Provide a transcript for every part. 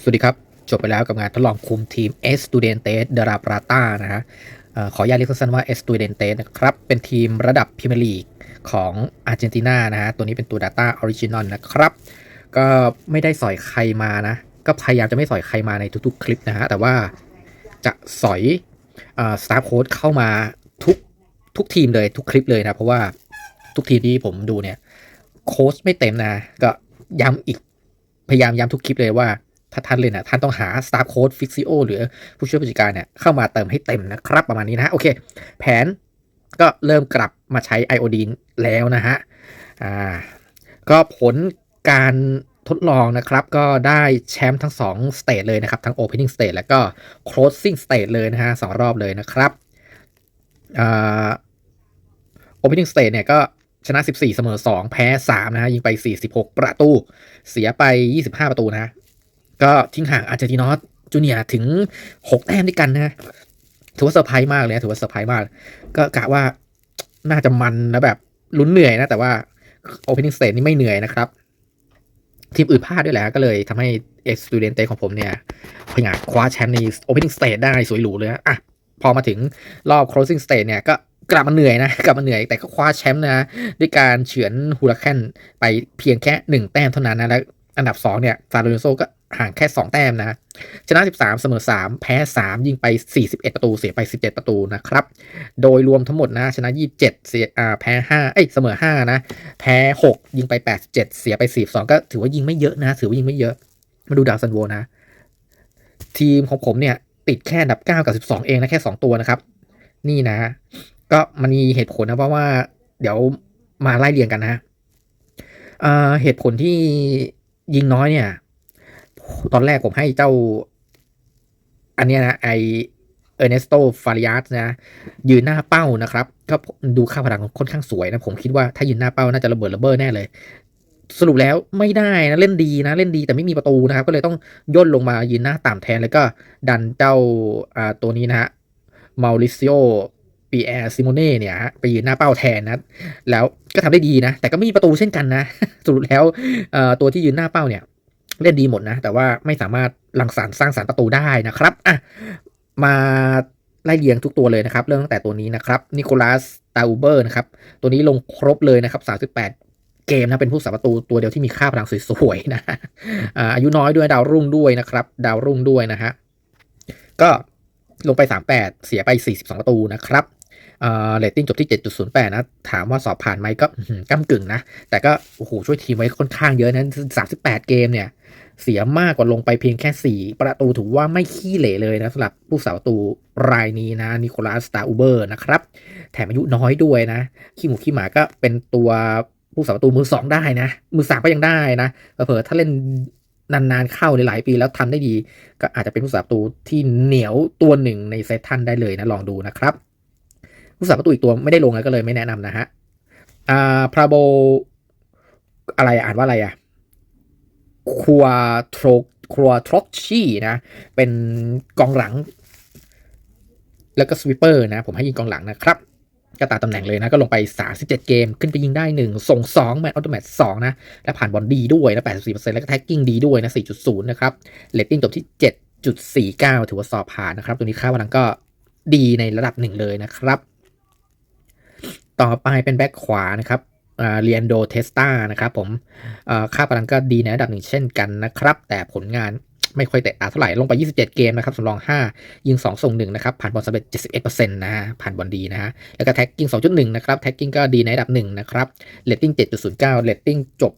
สวัสดีครับ จบไปแล้วกับงานทดลองคุมทีม e s t u d e n t e s de la Plata นะฮะขออนุญาตเรียกสั้นๆว่า e s t u d e n t e s นะครับ เป็นทีมระดับพรีเมียร์ลีกของอาร์เจนตินานะฮะ ตัวนี้เป็นตัว Data Original นะครับ ก็ไม่ได้สอยใครมานะ ก็พยายามจะไม่สอยใครมาในทุกๆ คลิปนะฮะ แต่ว่าจะสอยสตาร์โค้ดเข้ามาทุกทุกทีมเลยทุกคลิปเลยนะ เพราะว่าทุกทีมที่ผมดูเนี่ยโค้ชไม่เต็มนะ ก็ย้ำอีกพยายามย้ำทุกคลิปเลยว่า ถ้าท่านเล่นะท่านต้องหา Star Code Fixio หรือผู้ช่วยผู้จัดการเนี่ยเข้ามาเติมให้เต็มนะครับประมาณนี้นะโอเค แผนก็เริ่มกลับมาใช้ไอโอดีนแล้วนะฮะอ่าก็ผลการทดลองนะครับก็ได้แชมป์ทั้ง2สเตจเลยนะครับ ทั้ง Opening Stage แล้วก็ Closing Stage เลยนะฮะสองรอบเลยนะครับอ่า Opening Stage เนี่ยก็ชนะ 14 เสมอ 2 แพ้ 3 นะฮะยิงไป 46 ประตู เสียไป 25 ประตูนะ ก็ทิ้งห่างอาร์เจนตินอสจูเนียถึง 6 แต้มด้วยกันนะถือว่าเซอร์ไพรส์มากเลยนะถือว่าเซอร์ไพรส์มาก ก็กะว่าน่าจะมันแล้วแบบลุ้นเหนื่อยนะ แต่ว่า Opening Stage นี่ไม่เหนื่อยนะครับ ทีมอื่นพลาดด้วยแหละก็เลยทำให้ Ex Studente ของผมเนี่ยพยายคว้าแชมป์ใน Opening Stage ได้สวยหรูเลยนะอะพอมาถึงรอบ Closing Stage เนี่ยก็กลับมาเหนื่อยนะ กลับมาเหนื่อยแต่ก็คว้าแชมป์นะ ด้วยการเฉือนฮูราแคนไปเพียงแค่ 1 แต้มเท่านั้นนะ แล้วอันดับ 2 เนี่ยซาโลนโซก็ ห่างแค่ 2 แต้มนะ ชนะ 13 เสมอ 3 แพ้ 3 ยิงไป 41 ประตู เสียไป 17 ประตูนะครับ โดยรวมทั้งหมดนะ ชนะ 27 เสียอ่าแพ้ 5 เอ้ย เสมอ 5 นะ แพ้ 6 ยิงไป 87 เสียไป 42 ก็ถือว่ายิงไม่เยอะนะ ถือว่ายิงไม่เยอะ มาดูดาวซันโวนะ ทีมของผมเนี่ย ติดแค่อันดับ 9 กับ 12 เองนะ แค่ 2 ตัวนะครับ นี่นะ ก็มันมีเหตุผลนะเพราะว่า เดี๋ยวมาไล่เรียงกันนะเเหตุผลที่ยิงน้อยเนี่ย ตอนแรกผมให้เจ้า อันนี้นะไอเออร์เนสโตฟาริอัสนะ ยืนหน้าเป้านะครับ ก็ดูค่าพลังค่อนข้างสวยนะ ผมคิดว่าถ้ายืนหน้าเป้าน่าจะระเบิดระเบ้อแน่เลย สรุปแล้วไม่ได้นะ เล่นดีนะ เล่นดีแต่ไม่มีประตูนะครับ ก็เลยต้องย่นลงมายืนหน้าต่ำแทน แล้วก็ดันเจ้าอ่าตัวนี้นะฮะมาริซิโอปีแอร์ซิโมเน่เนี่ยฮะไปยืนหน้าเป้าแทนนะ แล้วก็ทำได้ดีนะ แต่ก็ไม่มีประตูเช่นกันนะ สรุปแล้วอ่อตัวที่ยืนหน้าเป้าเนี่ย เล่นดีหมดนะ แต่ว่าไม่สามารถรังสรรสร้างสารรค์ประตูได้นะครับอะมาไล่เรียงทุกตัวเลยนะครับ เริ่มตั้งแต่ตัวนี้นะครับนิโคลัสตาอูเบอร์นะครับ ตัวนี้ลงครบเลยนะครับ 38 เกมนะ เป็นผู้สาประตูตัวเดียวที่มีค่าพลังสวยๆนะอาอายุน้อยด้วยดาวรุ่งด้วยนะครับ ดาวรุ่งด้วยนะฮะ ก็ลงไป 38 เสียไป 42 ประตูนะครับ เอ่อเรตติ้งจบที่ 7.08 นะ ถามว่าสอบผ่านไหมก็ก้ากึ่งนะ แต่ก็ โอ้โห ช่วยทีมไว้ค่อนข้างเยอะนะ38 เกมเนี่ย เสียมากกว่าลงไปเพียงแค่ 4 ประตูถือว่าไม่ขี้เหร่เลยนะสำหรับผู้สาประตูรายนี้นะ นิโคลัสตาอูเบอร์นะครับ แถมอายุน้อยด้วยนะ ขี้หมูขี้หมาก็เป็นตัวผู้สาประตูมือสองได้นะ มือสามก็ยังได้นะเผลอถ้าเล่นนานๆเข้าในหลายปีแล้วทำได้ดี ก็อาจจะเป็นผู้สาประตูที่เหนียวตัวหนึ่งในเซตทันได้เลยนะ ลองดูนะครับ ผู้สาประตูอีกตัวไม่ได้ลงแล้วก็เลยไม่แนะนำนะฮะอ่าพราโบอะไรอ่านว่าอะไรอะคัวโทรคัวทรอกชีนะ เป็นกองหลัง แล้วก็สวิปเปอร์นะ ผมให้ยิงกองหลังนะครับก็ตาตำแหน่งเลยนะ ก็ลงไป 37 เกม ขึ้นไปยิงได้ 1 ส่ง 2 แมตต์ออโตแมต2นะ และผ่านบอลดีด้วยนะ 84%แล้วก็แท็กกิ้งดีด้วยนะ 4.0 นะครับเรตติ้งจบที่ 7.49 ถือว่าสอบผ่านนะครับ ตัวนี้ค่าพลังก็ดีในระดับหนึ่งเลยนะครับ ต่อไปเป็นแบ็คขวานะครับเรียนโดเทสตานะครับผมค่าพลังก็ดีในระดับหนึ่งเช่นกันนะครับ แต่ผลงานไม่ค่อยแตะตาเท่าไหร่ ลงไป 27 เกมนะครับสำรอง 5 ยิง 2 ส่ง 1 นะครับ ผ่านบอลสำเร็จ71%นะฮะ ผ่านบอลดีนะฮะ แล้วก็แท็กกิ้ง 2.1 นะครับ แท็กกิ้งก็ดีในระดับ 1 นะครับเรตติ้ง 7.09เรตติ้งจบ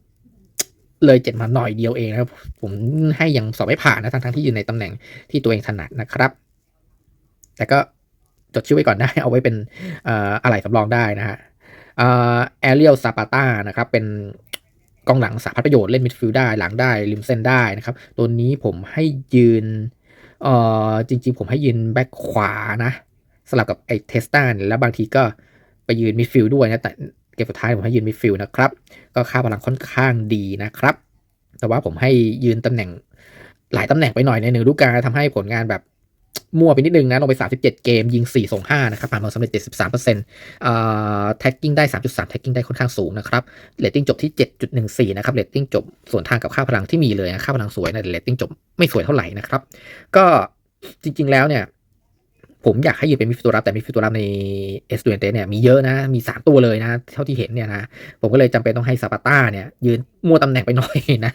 เลย7มาหน่อยเดียวเองนะครับ ผมให้ยังสอบไม่ผ่านนะทั้งๆที่อยู่ในตำแหน่งที่ตัวเองถนัดนะครับ แต่ก็ จดชื่อไว้ก่อนได้ เอาไว้เป็นอะไรสำรองได้นะฮะแอเรียลซาปาต้านะครับ เป็นกองหลังสาพัดประโยชน์เล่นมิดฟิลด์ได้ หลังได้ริมเส้นได้นะครับ ตัวนี้ผมให้ยืนเอ่อจริงๆ ผมให้ยืนแบ็คขวานะ สลับกับไอ้เทสตาเนี่ยแล้วบางทีก็ไปยืนมิดฟิลด์ด้วยนะแต่เกมสุดท้ายผมให้ยืนมิดฟิลด์นะครับ ก็ค่าพลังค่อนข้างดีนะครับ แต่ว่าผมให้ยืนตำแหน่งหลายตำแหน่งไปหน่อยในหนึ่งฤดูกาลทำให้ผลงานแบบ มั่วไปนิดนึงนะลงไป 37 เกมยิง 4 ส่ง 5 นะครับผ่านบอลสำเร็จ 73%เอ่อแท็กกิ้งได้ 3.3 แท็กกิ้งได้ค่อนข้างสูงนะครับเรตติ้งจบที่ 7.14 นะครับเรตติ้งจบส่วนทางกับค่าพลังที่มีเลยนะค่าพลังสวยนะแต่เรตติ้งจบไม่สวยเท่าไหร่นะครับ ก็จริง ๆ แล้วเนี่ย ผมอยากให้ยืนเป็นมิดฟิลด์ตัวรับแต่มิดฟิลด์ตัวรับในเอสตูเนเตเนี่ยมีเยอะนะ มี 3 ตัวเลยนะ เท่าที่เห็นเนี่ยนะผมก็เลยจำเป็นต้องให้ซาปาต้าเนี่ยยืนมั่วตำแหน่งไปหน่อยนะ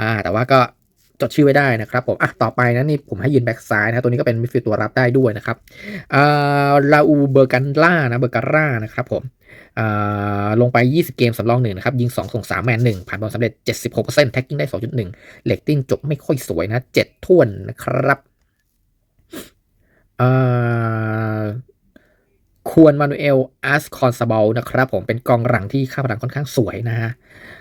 อ่าแต่ว่าก็ จดชื่อไว้ได้นะครับผมอะต่อไปนะนี่ผมให้ยืนแบ็กซ้ายนะตัวนี้ก็เป็นมิดฟิลด์ตัวรับได้ด้วยนะครับอ่าลาอูเบอร์กันล่านะเบอร์การ่านะครับผมอ่าลงไป 20 เกมสำรองหนึ่งนะครับ ยิง 2 ส่ง 3 แมน1ผ่านบอลสำเร็จ 76%แท็กกิ้งได้ 2.1เลตติ้งจบไม่ค่อยสวยนะ 7ท่วนนะครับอ่า วรมานูเอลอาสคอนซาบอลนะครับผมเป็นกองหลังที่ค่าพลังค่อนข้างสวยนะฮะ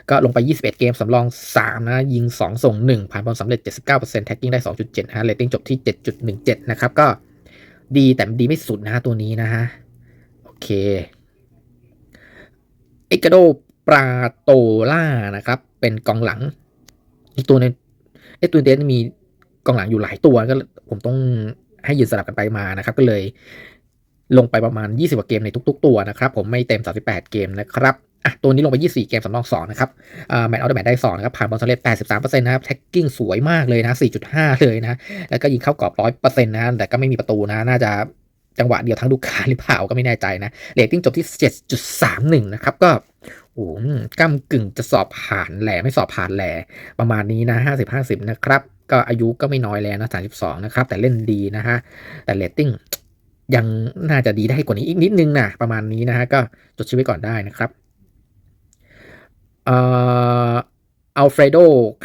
ก็ลงไป 21 เกมสำรอง 3 นะ ยิง 2 ส่ง 1 ผ่านบอลสำเร็จ 79%แท็กกิ้งได้ 2.7 ฮะเรตติ้งจบที่ 7.17 นะครับ ก็ดีแต่ดีไม่สุดนะฮะ ตัวนี้นะฮะ โอเคเอกาโดปราโตล่านะครับ เป็นกองหลัง อีกตัวในไอตัวเดนมีกองหลังอยู่หลายตัวก็ผมต้องให้ยืนสลับกันไปมานะครับ ก็เลย ลงไปประมาณ 20กว่าเกมในทุก ๆ ตัวนะครับ ผมไม่เต็ม 38 เกมนะครับอะตัวนี้ลงไป 24 เกมสำรอง2นะครับแมตช์เอาท์แมตช์ได้2นะครับ ผ่านบอลสำเร็จ83%นะครับ แท็กกิ้งสวยมากเลยนะ 4.5 เลยนะ แล้วก็ยิงเข้ากรอบ 100%นะ แต่ก็ไม่มีประตูนะ น่าจะจังหวะเดียวทั้งลูกค้าหรือเปล่าก็ไม่แน่ใจนะเรตติ้งจบที่ 7.31 นะครับ ก็โอ้โหก้ากึ่งจะสอบผ่านแหล่ไม่สอบผ่านแหล่ประมาณนี้นะ50-50 นะครับ ก็อายุก็ไม่น้อยแล้วนะ32 นะครับ แต่เล่นดีนะฮะ แต่เรตติ้ง ยังน่าจะดีได้กว่านี้อีกนิดนึงนะประมาณนี้นะฮะก็จดชื่อไว้ก่อนได้นะครับเอ่ออัลเฟรโด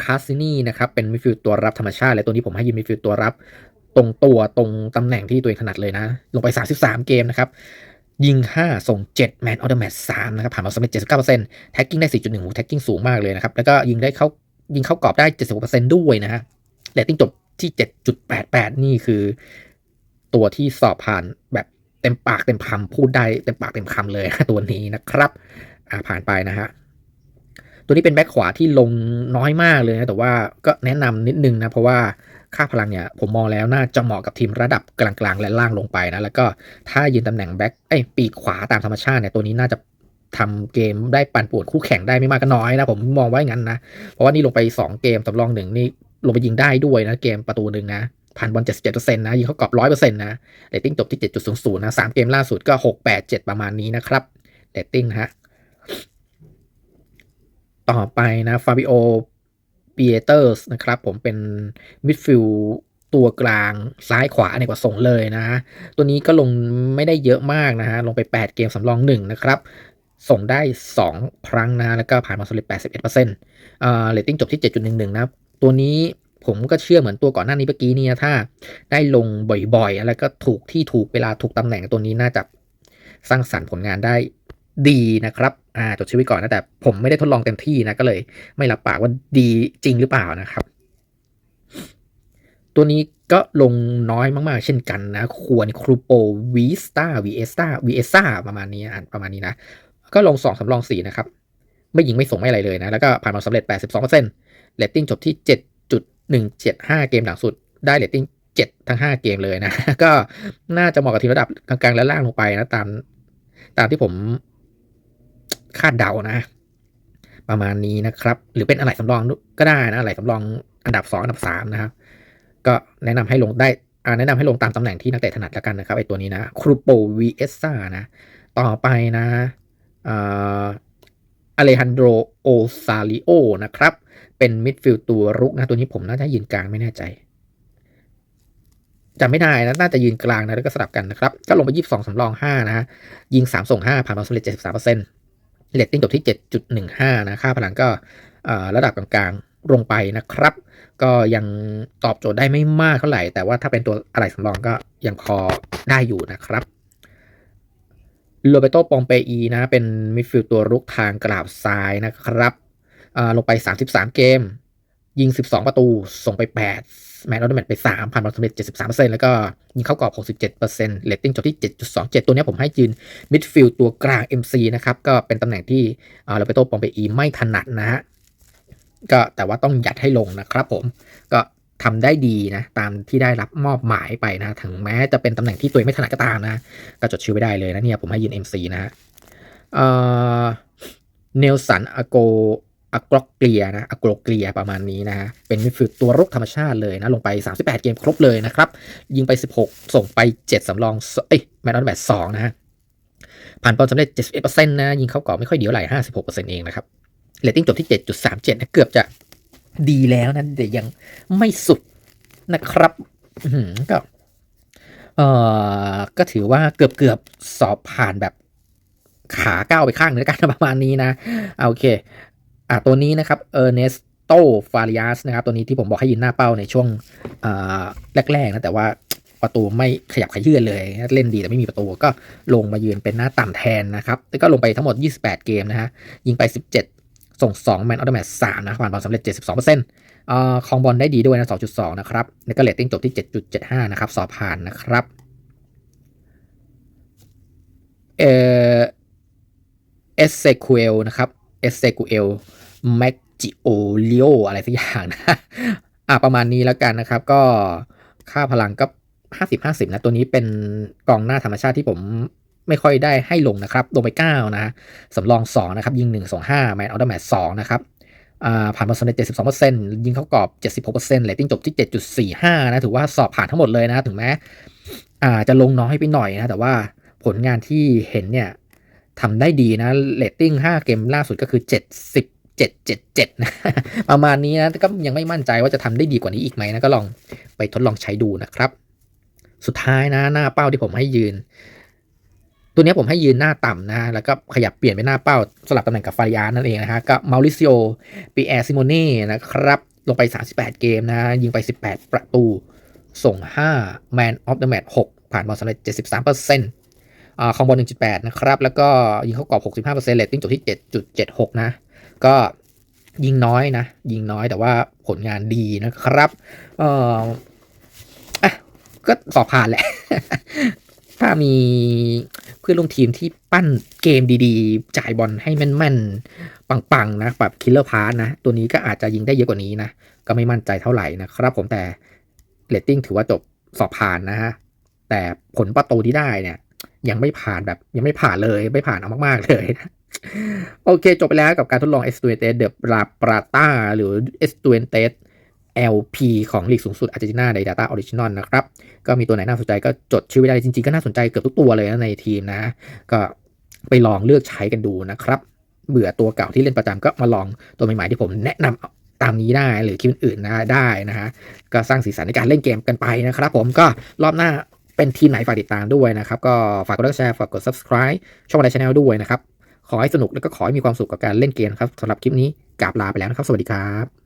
คาซินีนะครับ เป็นมิดฟิลด์ตัวรับธรรมชาติและตัวนี้ผมให้ยืนมิดฟิลด์ตัวรับ ตรงตัวตรงตำแหน่งที่ตัวเองถนัดเลยนะ ลงไป 33 เกมนะครับ ยิง 5 ส่ง 7 แมนออเดอร์แมต3นะครับ ผ่านมาสำเร็จ 79%แท็กกิ้งได้ 4.1หูแท็กกิ้งสูงมากเลยนะครับ แล้วก็ยิงได้เข้ายิงเข้ากรอบได้ 76%ด้วยนะฮะเรตติ้งจบที่ 7.88 นี่คือ ตัวที่สอบผ่านแบบเต็มปากเต็มคำพูดได้เต็มปากเต็มคำเลยตัวนี้นะครับอ่าผ่านไปนะฮะตัวนี้เป็นแบ็คขวาที่ลงน้อยมากเลยนะแต่ว่าก็แนะนำนิดนึงนะเพราะว่าค่าพลังเนี่ยผมมองแล้วน่าจะเหมาะกับทีมระดับกลางๆ และล่างลงไปนะแล้วก็ถ้ายืนตำแหน่งแบ็คเอ้ปีกขวาตามธรรมชาติเนี่ยตัวนี้น่าจะทำเกมได้ปั่นป่วนคู่แข่งได้ไม่มากก็น้อยนะผมมองไว้งั้นนะเพราะว่านี่ลงไป 2 เกมสำรองหนึ่งนี่ลงไปยิงได้ด้วยนะเกมประตูหนึ่งนะ ผ่านบอล77%นต์นะยิงเขากรอบ100%นต์นะเรตติ้งจบที่7.00นย์นะ3เกมล่าสุดก็6 8 7ปดเจ็ดประมาณนี้นะครับเรตติ้งฮะต่อไปนะฟาบิโอเปียเตอร์สนะครับ ผมเป็นมิดฟิลตัวกลางซ้ายขวาในกว่าส่งเลยนะ ตัวนี้ก็ลงไม่ได้เยอะมากนะฮะ ลงไป 8 เกมสำรอง 1 นะครับ ส่งได้ 2 ครั้งนะ แล้วก็ผ่านมาสำเร็จ81%อ่าเรตติ้งจบที่ 7.11 นะ ตัวนี้ ผมก็เชื่อเหมือนตัวก่อนหน้านี้เมื่อกี้นี่ยถ้า ได้ลงบ่อยๆแล้วก็ถูกที่ถูกเวลาถูกตำแหน่งตัวนี้น่าจะสร้างสรรค์ผลงานได้ดีนะครับอ่าจดชื่อไว้ก่อนนะแต่ผมไม่ได้ทดลองเต็มที่นะก็เลย ไม่รับปากว่าดีจริงหรือเปล่านะครับ ตัวนี้ก็ลงน้อยมากๆ เช่นกันนะ ควรครูโปวีสตาวีเอสตาวีเอสตาประมาณนี้อ่านประมาณนี้นะ ก็ลง2สำรอง4นะครับ ไม่ยิงไม่ส่งไม่อะไรเลยนะ แล้วก็ผ่านมาสำเร็จ 82%เรตติ้งจบที่ 175 เกมหลังสุดได้เรตติ้ง7 ทั้ง 5 เกมเลยนะ ก็น่าจะเหมาะกับทีมระดับกลางๆและล่างลงไปนะ ตามตามที่ผมคาดเดานะ ประมาณนี้นะครับ หรือเป็นอะไรสำรองก็ได้นะอะไรสำรองอันดับ 2 อันดับ 3 นะครับ ก็แนะนำให้ลงได้อาแนะนำให้ลงตามตำแหน่งที่นักเตะถนัดแล้วกันนะครับไอตัวนี้นะครูโปวีเอสซานะ ต่อไปนะอ่าอเลฮันโดโอซาลิโอนะครับ เป็นมิดฟิลด์ตัวรุกนะ ตัวนี้ผมน่าจะยืนกลางไม่แน่ใจจำไม่ได้นะ น่าจะยืนกลางนะ แล้วก็สลับกันนะครับ ก็ลงไป 22สำรอง 5 นะฮะ ยิง 3 ส่ง 5 ผ่านบอลสำเร็จ73%เรตติ้งจบที่ 7.15 นะ ค่าพลังก็ระดับกลางๆลงไปนะครับ ก็ยังตอบโจทย์ได้ไม่มากเท่าไหร่ แต่ว่าถ้าเป็นตัวอะไรสำรองก็ยังพอได้อยู่นะครับโรเบโตปองเปอีนะ เป็นมิดฟิลด์ตัวรุกทางกราบซ้ายนะครับ ลงไป 33 เกม ยิง 12 ประตู ส่งไป 8 แมตช์ออตแมตไป 3 ผ่านบอลสำเร็จ 73%แล้วก็ยิงเข้ากรอบ 67%เรตติ้งจบที่ 7.27 ตัวนี้ผมให้ยืนมิดฟิลด์ตัวกลาง MC นะครับ ก็เป็นตำแหน่งที่โรเบโตปองเปอีไม่ถนัดนะฮะ ก็แต่ว่าต้องยัดให้ลงนะครับผม ก็ทำได้ดีนะ ตามที่ได้รับมอบหมายไปนะ ถึงแม้จะเป็นตำแหน่งที่ตัวเองไม่ถนัดก็ตามนะ ก็จดชื่อไว้ได้เลยนะเนี่ยผมให้ยืน MC นะฮะอ่อเนลสันอโก อากรอกเกลียนะอโกรเกลียประมาณนี้นะฮะเป็นมิดฟิลด์ตัวรุกธรรมชาติเลยนะ ลงไป 38 เกมครบเลยนะครับ ยิงไป 16 ส่งไป 7 สำรอง เอ้ยแมตช์ออฟแมตช์2นะฮะผ่านบอลสำเร็จ 71%นะ ยิงเข้ากรอบไม่ค่อยเดียวไหล56%เองนะครับเรตติ้งจบที่ 7.37นะเกือบจะดีแล้วนะแต่ยังไม่สุดนะครับก็เออก็ถือว่าเกือบเกือบสอบผ่านแบบขาก้าวไปข้างนึงแล้วกันประมาณนี้นะโอเค อะตัวนี้นะครับเออร์เนสโตฟาริอัสนะครับตัวนี้ที่ผมบอกให้ยืนหน้าเป้าในช่วงแรกๆนะแต่ว่าประตูไม่ขยับขยื่นเลย เล่นดีแต่ไม่มีประตูก็ลงมายืนเป็นหน้าต่ำแทนนะครับแล้วก็ลงไปทั้งหมด 28 เกมนะฮะยิงไป 17 ส่ง 2 แมนออตแมท3นะผ่านบอลสำเร็จ 72%อ่าครองบอลได้ดีด้วยนะ 2.2 นะครับแล้วก็เรตติ้งจบที่ 7.75 นะครับ สอบผ่านนะครับเอเอสเซคูเอลนะครับเอสเซคูเอล แมกจิโอเลโออะไรสักอย่างนะอะประมาณนี้แล้วกันนะครับ ก็ค่าพลังก็ 50 50 นะ ตัวนี้เป็นกองหน้าธรรมชาติที่ผมไม่ค่อยได้ให้ลงนะครับ ลงไป 9 นะสำรอง 2 นะครับ ยิง 1 2 5แมนออตแมท2นะครับอ่าผ่านบอลสำเร็จ72%ยิงเข้ากรอบ76%เรตติ้งจบที่7.45นะ ถือว่าสอบผ่านทั้งหมดเลยนะถึงแม้อ่าจะลงน้อยไปหน่อยนะ แต่ว่าผลงานที่เห็นเนี่ยทำได้ดีนะเรตติ้ง5เกมล่าสุดก็คือ70 777 นะ ประมาณนี้นะแต่ก็ยังไม่มั่นใจว่าจะทำได้ดีกว่านี้อีกไหมนะ ก็ลองไปทดลองใช้ดูนะครับ สุดท้ายนะหน้าเป้าที่ผมให้ยืน ตัวนี้ผมให้ยืนหน้าต่ำนะ แล้วก็ขยับเปลี่ยนเป็นหน้าเป้าสลับตำแหน่งกับฟารยานนั่นเองนะฮะ ก็มาริซิโอปีแอร์ซิโมเน่นะครับ ลงไป 38 เกมนะ ยิงไป 18 ประตู ส่ง 5 Man of the Match 6ผ่านบอลสำเร็จ73%อ่าคอมบอล1.8 นะครับ แล้วก็ยิงเข้ากรอบ 65%เรตติ้งจบที่ 7.76 นะ ก็ยิงน้อยนะ ยิงน้อยแต่ว่าผลงานดีนะครับ เอออะก็สอบผ่านแหละ ถ้ามีเพื่อนร่วมทีมที่ปั้นเกมดีๆ จ่ายบอลให้แม่นๆ ปังๆ นะ แบบคิลเลอร์พาร์นะ ตัวนี้ก็อาจจะยิงได้เยอะกว่านี้นะ ก็ไม่มั่นใจเท่าไหร่นะครับผมแต่เรตติ้งถือว่าจบสอบผ่านนะฮะ แต่ผลประตูที่ได้เนี่ย ยังไม่ผ่านแบบยังไม่ผ่านเลย ไม่ผ่านเอามากๆเลยนะ โอเค จบไปแล้วกับการทดลอง Estuentes de La Plata หรือ Estuentes LP ของลีกสูงสุดอาร์เจนตินาใน Data Original นะครับ ก็มีตัวไหนน่าสนใจก็จดชื่อไว้ได้จริงๆ ก็น่าสนใจเกือบทุกตัวเลยนะในทีมนะ ก็ไปลองเลือกใช้กันดูนะครับ เบื่อตัวเก่าที่เล่นประจำก็มาลองตัวใหม่ๆที่ผมแนะนำตามนี้ได้หรือคลิปอื่นๆนะได้นะฮะก็สร้างสีสันในการเล่นเกมกันไปนะครับ ผมก็รอบหน้าเป็นทีมไหนฝากติดตามด้วยนะครับ ก็ฝากกดไลค์แชร์ฝากกด subscribe ช่องอะไรช anel ด้วยนะครับ ขอให้สนุกแล้วก็ขอให้มีความสุขกับการเล่นเกมครับสำหรับคลิปนี้กราบลาไปแล้วนะครับ สวัสดีครับ